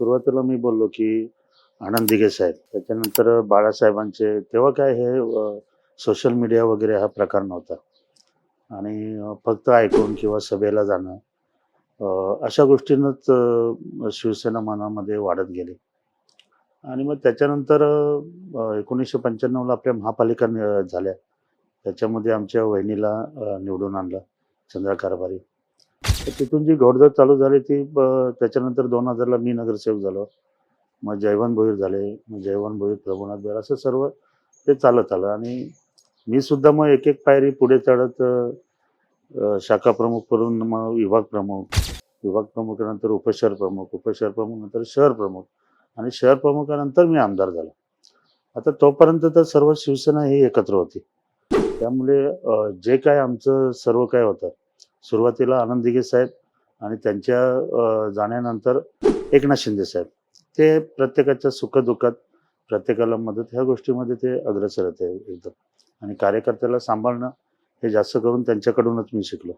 सुरुवातीला मी बोललो की आनंद दिघे साहेब. त्याच्यानंतर बाळासाहेबांचे तेव्हा काय हे सोशल मीडिया वगैरे हा प्रकार नव्हता. आणि फक्त ऐकून किंवा सभेला जाणं अशा गोष्टीनंच शिवसेना मनामध्ये वाढत गेली. आणि मग त्याच्यानंतर एकोणीसशे पंच्याण्णवला आपल्या महापालिका झाल्या. त्याच्यामध्ये आमच्या वहिनीला निवडून आणलं चंद्रा कारभारी तिथून जी घोडदळ चालू झाली ती त्याच्यानंतर दोन हजारला मी नगरसेवक झालो. मग जयवंत भोईर झाले मग जयवंत भोईर प्रभुनाथ भोईर असं सर्व ते चालत आलं. आणि मी सुद्धा मग एक एक पायरी पुढे चढत शाखा प्रमुख करून मग विभाग प्रमुख विभाग प्रमुखानंतर उपशहर प्रमुख उपशहर प्रमुख नंतर शहर प्रमुख आणि शहर प्रमुखानंतर मी आमदार झालो. आता तोपर्यंत तर सर्व शिवसेना ही एकत्र होती. त्यामुळे जे काय आमचं सर्व काय होतं सुरुवातीला आनंद दिघे साहेब आणि त्यांच्या जाण्यानंतर एकनाथ शिंदे साहेब. ते प्रत्येकाच्या सुखदुःखात प्रत्येकाला मदत ह्या गोष्टीमध्ये ते अग्रसर होते एकदम. आणि कार्यकर्त्याला सांभाळणं हे जास्त करून त्यांच्याकडूनच मी शिकलो.